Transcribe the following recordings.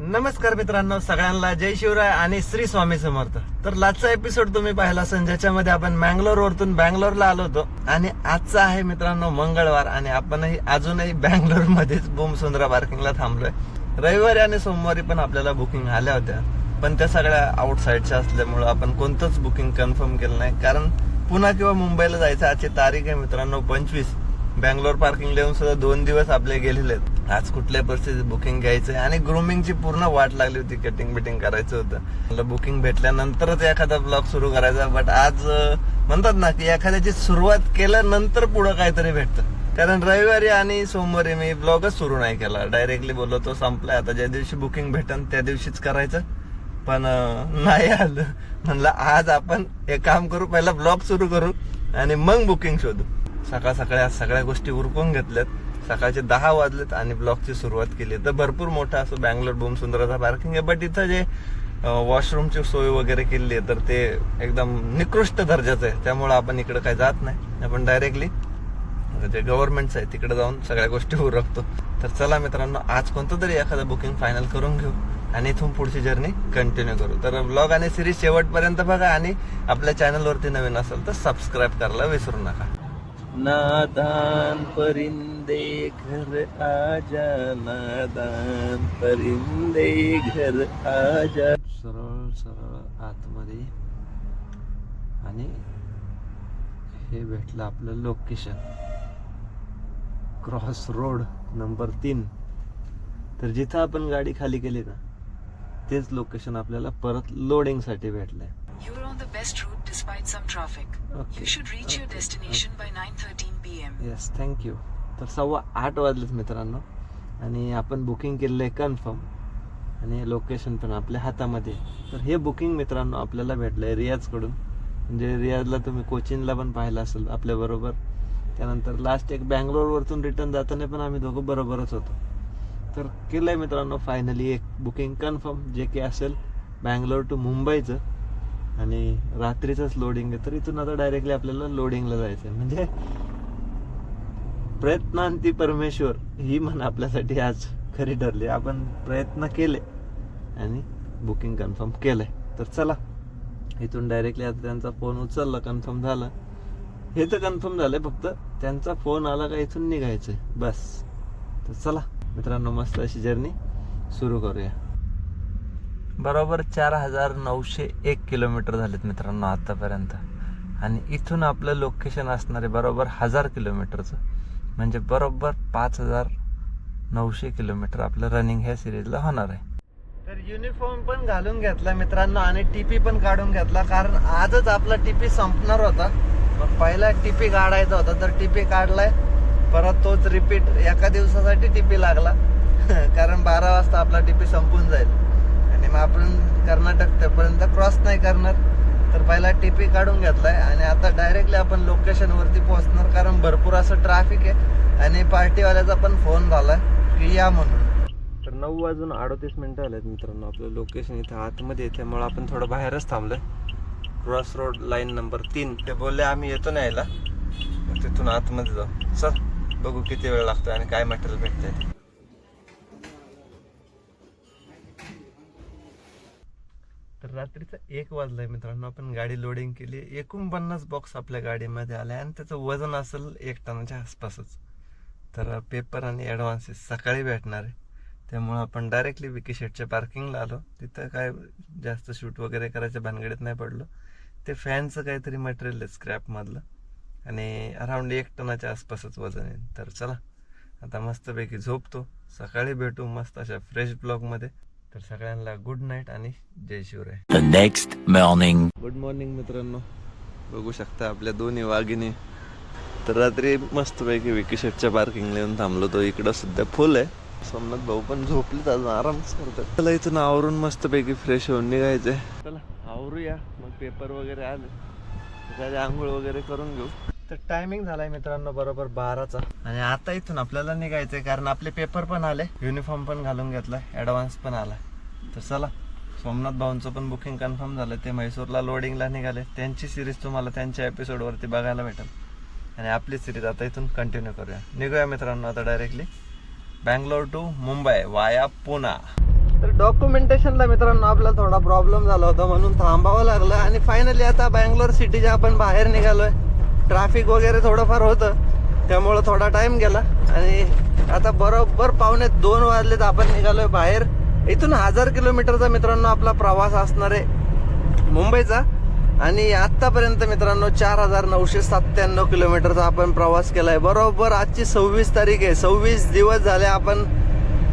नमस्कार मित्रांनो सगळ्यांना जय शिवराय आणि श्री स्वामी समर्थ. तर लास्टचा एपिसोड तुम्ही पाहिला असेल ज्याच्यामध्ये आपण मँगलोर वरतून बँगलोरला आलो होतो. आणि आजचा आहे मित्रांनो मंगळवार आणि आपणही अजूनही बँगलोर मध्येच बोमसुंद्रा पार्किंगला थांबलोय. रविवारी आणि सोमवारी पण आपल्याला बुकिंग आल्या होत्या. पण त्या सगळ्या आउटसाईडच्या असल्यामुळं आपण कोणतंच बुकिंग कन्फर्म केलं नाही. कारण पुन्हा किंवा मुंबईला जायचं आजची तारीख आहे मित्रांनो पंचवीस. बँगलोर पार्किंग येऊन सुद्धा दोन दिवस आपले गेलेले आहेत आज कुठल्या परिस्थितीत बुकिंग घ्यायचं आणि ग्रुमिंगची पूर्ण वाट लागली होती कटिंग बिटिंग करायचं होतं. मला बुकिंग भेटल्यानंतरच एखादा ब्लॉग सुरू करायचा बट आज म्हणतात ना की एखाद्याची सुरुवात केल्यानंतर पुढं काहीतरी भेटतं. कारण रविवारी आणि सोमवारी मी ब्लॉगच सुरू नाही केला. डायरेक्टली बोललो तो संपलाय आता ज्या दिवशी बुकिंग भेटन त्या दिवशीच करायचं. पण नाही आलं. म्हणलं आज आपण एक काम करू पहिला ब्लॉग सुरू करू आणि मग बुकिंग शोधू. सकाळ सकाळी आज सगळ्या गोष्टी उरकून घेतल्यात. सकाळचे दहा वाजलेत आणि ब्लॉगची सुरुवात केली. तर भरपूर मोठा असं बँगलोर बोमसुंदराचा पार्किंग आहे. बट इथं जे वॉशरूमची सोय वगैरे केली आहे तर ते एकदम निकृष्ट दर्जाचं आहे. त्यामुळे आपण इकडे काही जात नाही. आपण डायरेक्टली जे गव्हर्नमेंटच आहे तिकडे जाऊन सगळ्या गोष्टी होऊ रखतो तर चला मित्रांनो आज कोणतं तरी एखादं बुकिंग फायनल करून घेऊ आणि इथून पुढची जर्नी कंटिन्यू करू. तर ब्लॉग आणि सिरीज शेवटपर्यंत बघा आणि आपल्या चॅनलवरती नवीन असेल तर सबस्क्राईब करायला विसरू नका. नादान परिंदे घर आजा नादान परिंदे घर आजा. सरळ सरळ आतमध्ये आणि हे भेटलं आपलं लोकेशन क्रॉस रोड नंबर तीन. तर जिथं आपण गाडी खाली केली ना तेच लोकेशन आपल्याला परत लोडिंगसाठी भेटलं भेटलंय. You're on the best route despite some traffic. Okay. You should reach your Okay. destination by 9:13 p.m. Yes thank you तर सव्वा आठ वाजलेत मित्रांनो आणि आपण बुकिंग केलेलं आहे कन्फर्म आणि लोकेशन पण आपल्या हातामध्ये. तर हे बुकिंग मित्रांनो आपल्याला भेटलं आहे रियाजकडून म्हणजे रियाजला तुम्ही कोचिनला पण पाहिलं असेल आपल्याबरोबर त्यानंतर लास्ट एक बँगलोरवरतून रिटर्न जाताना पण आम्ही दोघं बरोबरच होतो तर केलं आहे मित्रांनो फायनली एक बुकिंग कन्फर्म जे की असेल बँगलोर टू मुंबईचं आणि रात्रीचंच लोडिंग आहे. तर इथून आता डायरेक्टली आपल्याला लोडिंगला जायचं आहे म्हणजे प्रयत्नांती परमेश्वर ही म्हण आपल्यासाठी आज खरी ठरली. आपण प्रयत्न केले आणि बुकिंग कन्फर्म केलंय. तर चला इथून डायरेक्टली आता त्यांचा फोन उचलला कन्फर्म झालं. हे तर कन्फर्म झालंय फक्त त्यांचा फोन आला का इथून निघायचंय. बस. तर चला मित्रांनो मस्त अशी जर्नी सुरू करूया. बरोबर चार हजार नऊशे एक किलोमीटर झालेत मित्रांनो आतापर्यंत. आणि इथून आपलं लोकेशन असणार आहे बरोबर हजार किलोमीटरचं. म्हणजे बरोबर पाच हजार नऊशे किलोमीटर आपलं रनिंग ह्या सिरीजला होणार आहे. तर युनिफॉर्म पण घालून घेतला मित्रांनो आणि टीपी पण काढून घेतला. कारण आजच आपला टीपी संपणार होता. मग पहिला टीपी काढायचा होता. तर टीपी काढलाय. परत तोच रिपीट एका दिवसासाठी टीपी लागला. कारण बारा वाजता आपला टीपी संपून जाईल. आणि मग आपण कर्नाटक त्यापर्यंत क्रॉस नाही करणार. तर पहिला टीपी काढून घेतलाय आणि आता डायरेक्टली आपण लोकेशन वरती पोहोचणार कारण भरपूर असं ट्रॅफिक आहे आणि पार्टीवाल्याचा पण फोन झालाय की या म्हणून. तर नऊ वाजून अडोतीस मिनिटं आलेत मित्रांनो आपलं लोकेशन इथं आतमध्ये येते आपण थोडं बाहेरच थांबलोय. क्रॉस रोड लाईन नंबर तीन. ते बोलले आम्ही येतो न्यायला. यायला तिथून आतमध्ये जाऊ. चल बघू किती वेळ लागतो आणि काय मटेरियल भेटतंय. तर रात्रीचा एक वाजलाय मित्रांनो आपण गाडी लोडिंग केली. एकूण पन्नास बॉक्स आपल्या गाडीमध्ये आले आणि त्याचं वजन असेल एक टनाच्या आसपासच. तर पेपर आणि ॲडव्हान्सेस सकाळी भेटणार आहे. त्यामुळं आपण डायरेक्टली विकी शेटच्या पार्किंगला आलो. तिथं काय जास्त शूट वगैरे करायच्या भानगडीत नाही पडलो. ते फॅनचं काहीतरी मटेरियल आहे स्क्रॅपमधलं आणि अराऊंड एक टनाच्या आसपासच वजन आहे. तर चला आता मस्तपैकी झोपतो. सकाळी भेटू मस्त अशा फ्रेश ब्लॉगमध्ये तर सगळ्यांना गुड नाईट आणि जय Shivray. The next morning. Good morning मित्रांनो. बघू शकता आपल्या दोन्ही वाघिणी. तर रात्री मस्तपैकी विकी शेटच्या पार्किंगला येऊन थांबलो. तो इकडं सध्या फुल आहे. सोमनाथ भाऊ पण झोपलेत अजून आरामच करतात. त्याला इथून आवरून मस्तपैकी फ्रेश होऊन निघायचंय. चला आवरूया. मग पेपर वगैरे आले. त्याच्या आंघोळ वगैरे करून घेऊ. तर टायमिंग झालाय मित्रांनो बरोबर बाराचा. आणि आता इथून आपल्याला निघायचंय कारण आपले पेपर पण आले. युनिफॉर्म पण घालून घेतला. ऍडव्हान्स पण आला. तर चला सोमनाथ भाऊंचं पण बुकिंग कन्फर्म झालं ते म्हैसूरला लोडिंगला निघाले. त्यांची सिरीज तुम्हाला त्यांच्या एपिसोडवरती बघायला भेटेल. आणि आपली सिरीज आता इथून कंटिन्यू करूया. निघूया मित्रांनो आता डायरेक्टली बँगलोर टू मुंबई वाया पुना तर डॉक्युमेंटेशनला मित्रांनो आपला थोडा प्रॉब्लेम झाला होता म्हणून थांबावं लागलं. आणि फायनली आता बँगलोर सिटीच्या आपण बाहेर निघालोय. ट्रॅफिक वगैरे थोडंफार होतं त्यामुळं थोडा टाइम गेला. आणि आता बरोबर पावणे दोन वाजले तर आपण निघालोय बाहेर. इथून हजार किलोमीटरचा मित्रांनो आपला प्रवास असणार आहे मुंबईचा. आणि आत्तापर्यंत मित्रांनो चार हजार नऊशे सत्त्याण्णव किलोमीटरचा आपण प्रवास केला आहे बरोबर आजची सव्वीस तारीख आहे. सव्वीस दिवस झाले आपण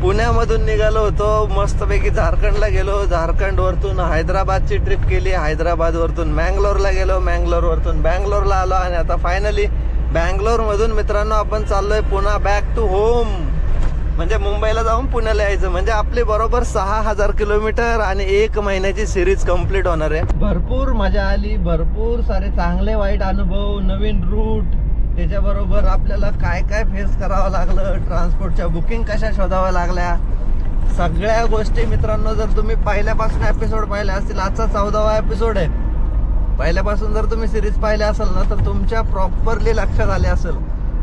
पुण्यामधून निघालो होतो. मस्तपैकी झारखंडला गेलो. झारखंडवरतून हैदराबादची ट्रिप केली. हैदराबादवरतून मँगलोरला गेलो. मँगलोरवरतून बँगलोरला आलो आणि आता फायनली बँगलोरमधून मित्रांनो आपण चाललोय पुन्हा बॅक टू होम म्हणजे मुंबईला जाऊन पुण्याला यायचं. म्हणजे आपली बरोबर सहा हजार किलोमीटर आणि एक महिन्याची सिरीज कंप्लीट होणार आहे. भरपूर मजा आली. भरपूर सारे चांगले वाईट अनुभव नवीन रूट त्याच्याबरोबर आपल्याला काय काय फेस करावं लागलं ट्रान्सपोर्टच्या बुकिंग कशा शोधाव्या लागल्या सगळ्या गोष्टी मित्रांनो जर तुम्ही पहिल्यापासून एपिसोड पाहिले असतील आजचा चौदावा एपिसोड आहे. पहिल्यापासून जर तुम्ही सिरीज पाहिल्या असेल ना तर तुमच्या प्रॉपरली लक्षात आले असेल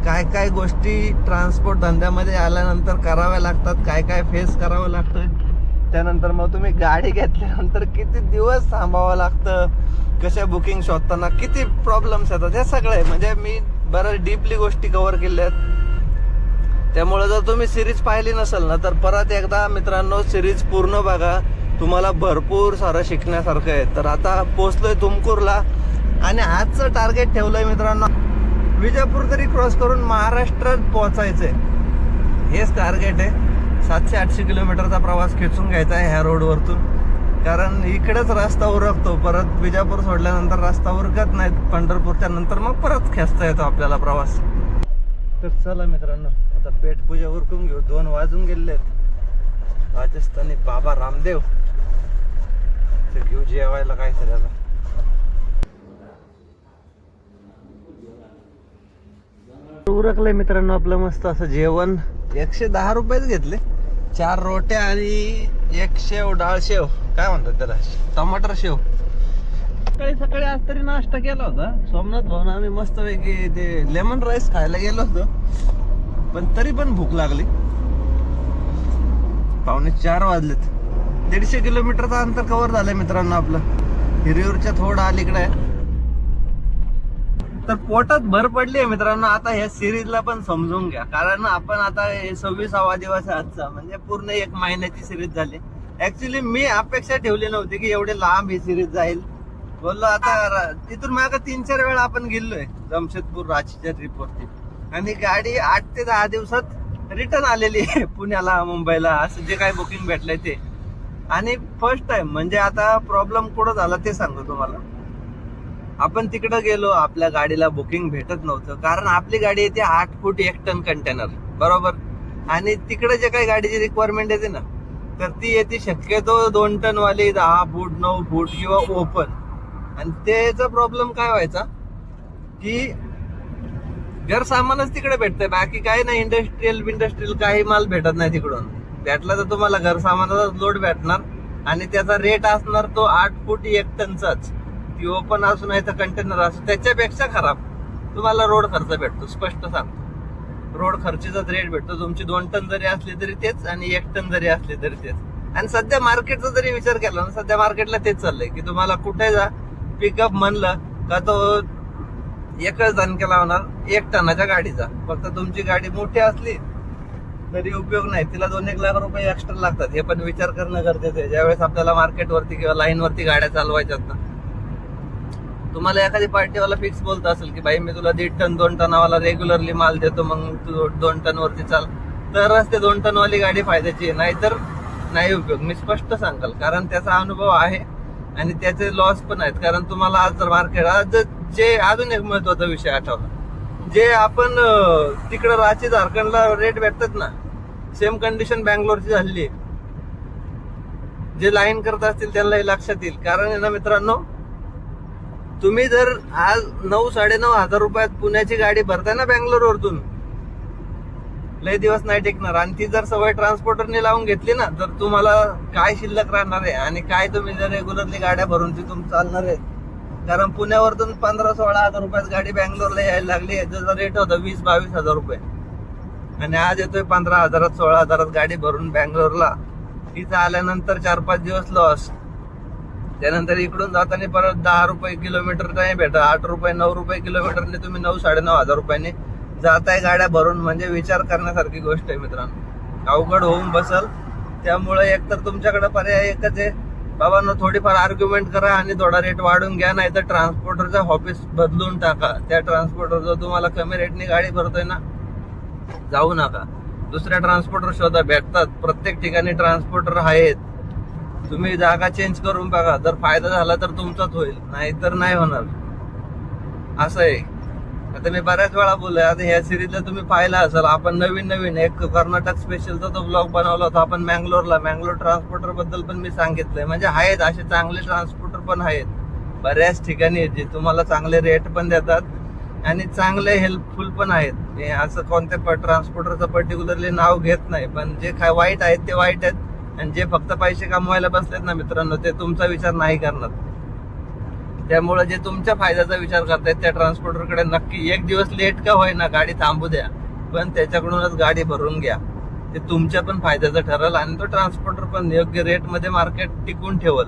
काय काय गोष्टी ट्रान्सपोर्ट धंद्यामध्ये आल्यानंतर कराव्या लागतात काय काय फेस करावं लागतं त्यानंतर मग तुम्ही गाडी घेतल्यानंतर किती दिवस थांबावं लागतं कशा बुकिंग शोधताना किती प्रॉब्लेम्स येतात हे सगळे म्हणजे मी बऱ्याच डीपली गोष्टी कव्हर केल्या आहेत. त्यामुळे जर तुम्ही सिरीज पाहिली नसेल ना तर परत एकदा मित्रांनो सिरीज पूर्ण बघा. तुम्हाला भरपूर सारं शिकण्यासारखं आहे. तर आता पोचलोय तुमकूरला. आणि आजचं टार्गेट ठेवलंय मित्रांनो विजापूर तरी क्रॉस करून महाराष्ट्रात पोहोचायचंय. हेच टार्गेट आहे. सातशे आठशे किलोमीटरचा प्रवास खेचून घ्यायचा आहे ह्या रोडवरतून कारण इकडेच रस्ता उरकतो. परत विजापूर सोडल्यानंतर रस्ता उरकत नाहीत. पंढरपूरच्या नंतर मग परत खेचता येतो आपल्याला प्रवास. तर चला मित्रांनो आता पेटपूजा उरकून घेऊ. दोन वाजून गेले आहेत. राजस्थानी बाबा रामदेव. ते घेऊ जेवायला काय तरी आता. उरकलंय मित्रांनो आपलं मस्त असं जेवण. एकशे दहा रुपयेच घेतले. चार रोट्या आणि एक शेव डाळ शेव. काय म्हणतात त्याला? टमाटर शेव. सकाळी सकाळी आज तरी नाश्ता केला होता. सोमनाथ भाऊन आम्ही मस्त पैकी ते लेमन राईस खायला गेलो होतो. पण तरी पण भूक लागली. पावणे चार वाजलेत. दीडशे किलोमीटरचं अंतर कव्हर झालंय मित्रांनो आपलं. हिरियूरच्या थोडं अलीकडे. आहे तर पोटात भर पडली आहे मित्रांनो. आता ह्या सिरीजला पण समजून घ्या. कारण आपण आता हे सव्वीसावा दिवस आहे आजचा. म्हणजे पूर्ण एक महिन्याची सिरीज झाली. ऍक्च्युली मी अपेक्षा ठेवली नव्हती की एवढे लांब ही सिरीज जाईल. बोललो आता तिथून माग तीन चार वेळा आपण गेलोय जमशेदपूर रांचीच्या ट्रिपवरती आणि गाडी आठ ते दहा दिवसात रिटर्न आलेली आहे पुण्याला मुंबईला. असं जे काही बुकिंग भेटलंय ते. आणि फर्स्ट टाइम म्हणजे आता प्रॉब्लेम कुठं झाला ते सांगतो तुम्हाला. आपण तिकडं गेलो आपल्या गाडीला बुकिंग भेटत नव्हतं. कारण आपली गाडी येते आठ फूट एक टन कंटेनर बरोबर? आणि तिकडे जे काही गाडीची रिक्वायरमेंट येते ना तर ती येते शक्यतो दोन टन वाली दहा फूट नऊ फूट किंवा ओपन आणि त्याचा प्रॉब्लेम काय व्हायचा? की घर सामानच तिकडे भेटतंय. बाकी काही नाही इंडस्ट्रीयल इंडस्ट्रीयल काही माल भेटत नाही तिकडून. भेटला तर तुम्हाला घर सामानाचाच लोड भेटणार. आणि त्याचा रेट असणार तो आठ फूट एक टनचाच. ती ओपन असू नाही तर कंटेनर असू त्याच्यापेक्षा खराब. तुम्हाला रोड खर्च भेटतो स्पष्ट सांगतो. रोड खर्चीचाच रेट भेटतो. तुमची दोन टन जरी असली तरी तेच आणि एक टन जरी असली तरी तेच. आणि सध्या मार्केटचा जरी विचार केला ना सध्या मार्केटला तेच चाललंय की तुम्हाला कुठे जा पिकअप म्हणलं का तो एकच दणक्या लावणार एक टनाच्या गाडीचा. फक्त तुमची गाडी मोठी असली तरी उपयोग नाही. तिला दोन एक लाख रुपये एक्स्ट्रा लागतात. हे पण विचार करणं गरजेचं आहे. ज्यावेळेस आपल्याला मार्केटवरती किंवा लाईनवरती गाड्या चालवायच्यात ना तुम्हाला एखादी पार्टीवाला फिक्स बोलत असेल की भाई मी तुला दीड टन दोन टनावाला रेग्युलरली माल देतो मग तू दोन टन वरती चाल. तरच ते दोन टनवाली गाडी फायद्याची आहे. नाहीतर नाही उपयोग. मी स्पष्ट सांगाल. कारण त्याचा अनुभव आहे आणि त्याचे लॉस पण आहेत. कारण तुम्हाला आज जर मार्केट आज जे अजून एक महत्त्वाचा विषय आठवला. जे आपण तिकडं रांची झारखंडला रेट भेटतात ना सेम कंडिशन बँगलोरची झालेली आहे. जे लाईन करत असतील त्यांनाही लक्षात येईल. कारण आहे ना मित्रांनो तुम्ही जर आज नऊ साडेनऊ हजार रुपयात पुण्याची गाडी भरताय ना बँगलोर वरतून लय दिवस नाही टिकणार. आणि ती जर सवय ट्रान्सपोर्टरने लावून घेतली ना तर तुम्हाला काय शिल्लक राहणार आहे? आणि काय तुम्ही जर रेग्युलरली गाड्या भरून तिथून चालणार आहे? कारण पुण्यावरतून पंधरा सोळा हजार रुपयात गाडी बँगलोरला यायला लागली त्याचा रेट होता वीस बावीस हजार रुपये. आणि आज येतोय पंधरा हजारात सोळा हजारात गाडी भरून बँगलोरला. तिथं आल्यानंतर चार पाच दिवस लॉस त्यानंतर इकडून जाताना परत दहा रुपये किलोमीटर नाही भेटत आठ रुपये नऊ रुपये किलोमीटरने तुम्ही नऊ साडेनऊ हजार रुपयाने जाताय गाड्या भरून. म्हणजे विचार करण्यासारखी गोष्ट आहे मित्रांनो. अवघड होऊन बसल. त्यामुळे एकतर तुमच्याकडे पर्याय एकच आहे. बाबांनो थोडीफार आर्ग्युमेंट करा आणि थोडा रेट वाढून घ्या नाही तर ट्रान्सपोर्टरचा ऑफिस बदलून टाका. त्या ट्रान्सपोर्टरचा तुम्हाला कमी रेटनी गाडी भरतोय ना जाऊ नका. दुसऱ्या ट्रान्सपोर्टर शोधा भेटतात. प्रत्येक ठिकाणी ट्रान्सपोर्टर आहेत. तुम्ही जागा चेंज करून बघा. जर फायदा झाला तर तुमचाच होईल नाहीतर नाही होणार. असं आहे. आता मी बऱ्याच वेळा बोललोय आता ह्या सिरीजला तुम्ही पाहिला असाल आपण नवीन नवीन एक कर्नाटक स्पेशलचा तो ब्लॉग बनवला होता आपण मँगलोरला. मँगलोर ट्रान्सपोर्टरबद्दल पण मी सांगितलंय. म्हणजे आहेत असे चांगले ट्रान्सपोर्टर पण आहेत. बऱ्याच ठिकाणी आहेत जे तुम्हाला चांगले रेट पण देतात आणि चांगले हेल्पफुल पण आहेत. हे असं कोणत्या ट्रान्सपोर्टरचं पर्टिक्युलरली नाव घेत नाही पण जे काय वाईट आहेत ते वाईट आहेत. आणि जे फक्त पैसे कमवायला बसलेत ना मित्रांनो ते तुमचा विचार नाही करणार. त्यामुळे जे तुमच्या फायद्याचा विचार करतायत त्या ट्रान्सपोर्टरकडे नक्की एक दिवस लेट का होईना गाडी थांबू द्या पण त्याच्याकडूनच गाडी भरून घ्या. ते तुमच्या पण फायद्याचं ठरल आणि तो ट्रान्सपोर्टर पण योग्य रेटमध्ये मार्केट टिकून ठेवल.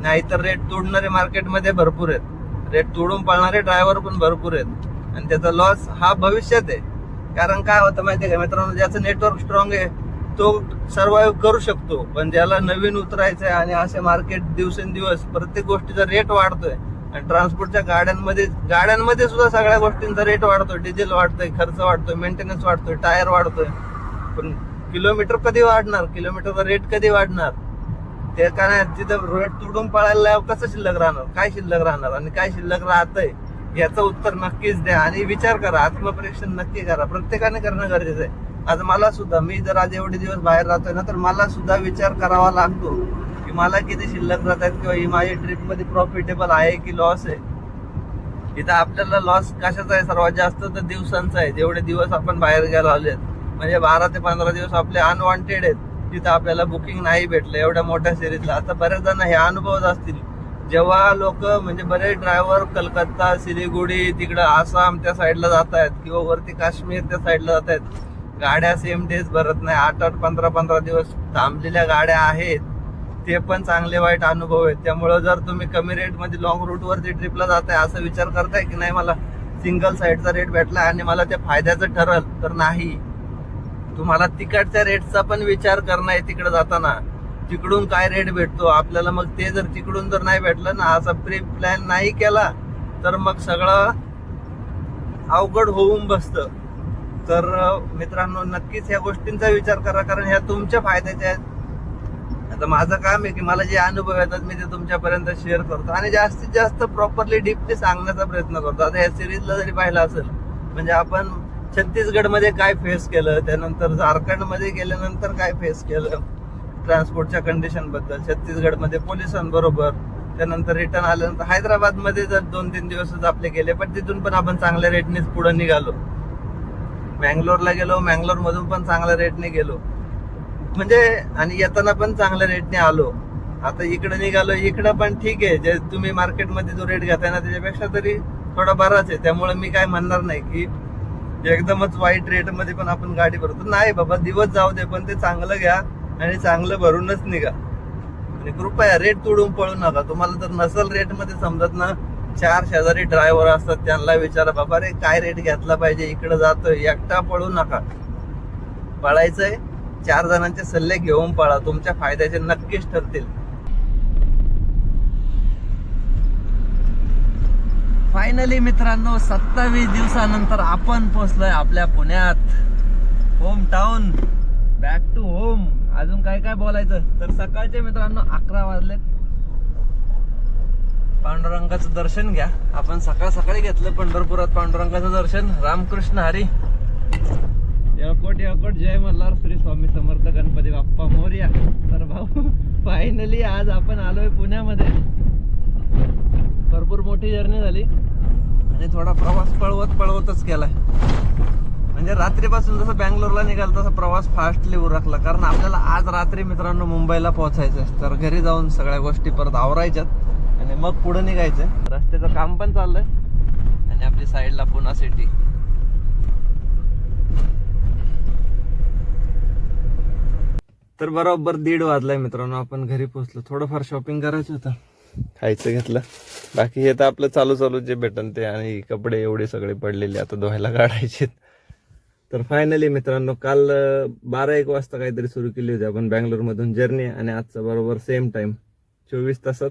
नाहीतर रेट तोडणारे मार्केटमध्ये भरपूर आहेत. रेट तोडून पाळणारे ड्रायव्हर पण भरपूर आहेत. आणि त्याचा लॉस हा भविष्यात आहे. कारण काय होतं माहिती आहे का मित्रांनो ज्याचं नेटवर्क स्ट्रॉंग आहे तो सर्वाईव्ह करू शकतो. पण ज्याला नवीन उतरायचं आहे आणि असे मार्केट दिवसेंदिवस प्रत्येक गोष्टीचा रेट वाढतोय आणि ट्रान्सपोर्टच्या गाड्यांमध्ये गाड्यांमध्ये सुद्धा सगळ्या गोष्टींचा रेट वाढतोय. डिझेल वाढतोय खर्च वाढतोय मेंटेनन्स वाढतोय टायर वाढतोय. पण किलोमीटर कधी वाढणार? किलोमीटरचा रेट कधी वाढणार? ते काय तिथं रेट तुडून पळायला कसं शिल्लक राहणार? काय शिल्लक राहणार? आणि काय शिल्लक राहतंय? याचं उत्तर नक्कीच द्या. आणि विचार करा. आत्मपरीक्षण नक्की करा. प्रत्येकाने करणं गरजेचं आहे. आज मला सुद्धा मी जर आज एवढे दिवस बाहेर राहतोय ना तर मला सुद्धा विचार करावा लागतो की मला किती शिल्लक राहत आहेत किंवा ही माझी ट्रिपमध्ये प्रॉफिटेबल आहे की लॉस आहे? इथं आपल्याला लॉस कशाचा आहे? सर्वात जास्त तर दिवसांचा आहे. जेवढे दिवस आपण बाहेर गेला आलेत म्हणजे बारा ते पंधरा दिवस आपले अनवॉन्टेड आहेत. तिथं आपल्याला बुकिंग नाही भेटलं एवढ्या मोठ्या सिरीजला आता बरेच जण हे अनुभवत असतील. जेव्हा लोक म्हणजे बरेच ड्रायव्हर कलकत्ता सिलिगुडी तिकडं आसाम त्या साईडला जात आहेत किंवा वरती काश्मीर त्या साईडला जात आहेत गाड्या सेम डेज भरत नाही. आठ आठ पंधरा पंधरा दिवस थांबलेल्या गाड्या आहेत. ते पण चांगले वाईट अनुभव आहेत. त्यामुळं जर तुम्ही कमी रेटमध्ये लॉंग रूटवरती ट्रिपला जाताय असं विचार करताय की नाही मला सिंगल साईडचा रेट भेटला आणि मला ते फायद्याचं ठरल तर नाही. तुम्हाला तिकडच्या रेटचा पण विचार करणं आहे तिकडे जाताना. तिकडून काय रेट भेटतो? आपल्याला मग ते जर तिकडून जर नाही भेटलं ना असा प्री प्लॅन नाही केला तर मग सगळं अवघड होऊन बसतं. तर मित्रांनो नक्कीच ह्या गोष्टींचा विचार करा कारण ह्या तुमच्या फायद्याच्या आहेत. आता माझं काम आहे की मला जे अनुभव येतात मी ते तुमच्यापर्यंत शेअर करतो आणि जास्तीत जास्त प्रॉपरली डीपली सांगण्याचा प्रयत्न करतो. आता या सिरीजला जरी पाहिलं असेल म्हणजे आपण छत्तीसगडमध्ये काय फेस केलं त्यानंतर झारखंडमध्ये गेल्यानंतर काय फेस केलं ट्रान्सपोर्टच्या कंडिशनबद्दल छत्तीसगडमध्ये पोलिसांबरोबर त्यानंतर रिटर्न आल्यानंतर हैदराबादमध्ये जर दोन तीन दिवसच आपले गेले पण तिथून पण आपण चांगल्या रेटनेच पुढे निघालो. मँगलोरला गेलो मँगलोर मधून पण चांगल्या रेटने गेलो. म्हणजे आणि येताना पण चांगल्या रेटने आलो. आता इकडे निघालो इकडं पण ठीक आहे. जे तुम्ही मार्केटमध्ये जो रेट घेताय ना त्याच्यापेक्षा तरी थोडा बराच आहे. त्यामुळे मी काय म्हणणार नाही की एकदमच वाईट रेटमध्ये पण आपण गाडी भरतो. नाही बाबा दिवस जाऊ दे पण ते चांगलं घ्या आणि चांगलं भरूनच निघा. आणि कृपया रेट तोडून पळू नका. तुम्हाला जर नसल रेटमध्ये समजत ना चार शेजारी ड्रायव्हर असतात त्यांना विचारा बाबा रे काय रेट घेतला पाहिजे? इकडे जातोय. एकटा पळू नका. पळायचंय. चार जणांचे सल्ले घेऊन पळा. तुमच्या फायद्याचे नक्कीच ठरतील. फायनली मित्रांनो सत्तावीस दिवसानंतर आपण पोहोचलोय आपल्या पुण्यात. Home town back to home अजून काय काय बोलायचं? तर सकाळचे मित्रांनो अकरा वाजलेत. पांडुरंगाचं दर्शन घ्या. आपण सकाळ सकाळी घेतलं पंढरपुरात पांडुरंगाचं दर्शन. रामकृष्ण हरी. यळकोट यळकोट जय मल्हार. श्री स्वामी समर्थ गणपती बाप्पा मोर्या. तर भाऊ फायनली आज आपण आलोय पुण्यामध्ये. भरपूर मोठी जर्नी झाली. आणि थोडा प्रवास पळवत पळवतच केलाय. म्हणजे रात्रीपासून जसं बँगलोरला निघाल तसा प्रवास फास्टली उरकला. कारण आपल्याला आज रात्री मित्रांनो मुंबईला पोहोचायचं आहे. तर घरी जाऊन सगळ्या गोष्टी परत आवरायच्यात. आणि मग पुढे निघायचं. रस्त्याचं काम पण चाललंय. आणि आपली साईडला पुन्हा सिटी तर बरोबर दीड वाजलाय मित्रांनो. आपण घरी पोहोचलो. थोडंफार शॉपिंग करायचं होतं. खायचं घेतलं. बाकी हे तर आपलं चालू चालू जे भेटन ते आणि कपडे एवढे सगळे पडलेले आता धुवायला काढायचे. तर फायनली मित्रांनो काल बारा एक वाजता काहीतरी सुरू केली होती आपण बँगलोरमधून जर्नी आणि आजचा बरोबर सेम टाइम चोवीस तासात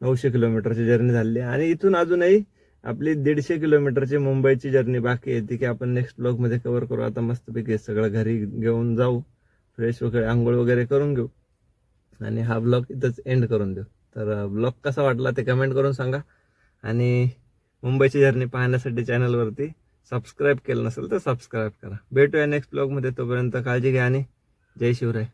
नऊशे किलोमीटरची जर्नी झाली आहे. आणि इथून अजूनही आपली दीडशे किलोमीटरची मुंबईची जर्नी बाकी आहे. ती की आपण नेक्स्ट ब्लॉगमध्ये कव्हर करू. आता मस्तपैकी सगळं घरी घेऊन जाऊ. फ्रेश वगैरे आंघोळ वगैरे करून घेऊ. आणि हा ब्लॉग इथंच एंड करून देऊ. तर ब्लॉग कसा वाटला ते कमेंट करून सांगा. आणि मुंबईची जर्नी पाहण्यासाठी चॅनलवरती सबस्क्राईब केलं नसेल तर सबस्क्राईब करा. भेटूया नेक्स्ट ब्लॉगमध्ये तोपर्यंत काळजी घ्या आणि जय शिवराय.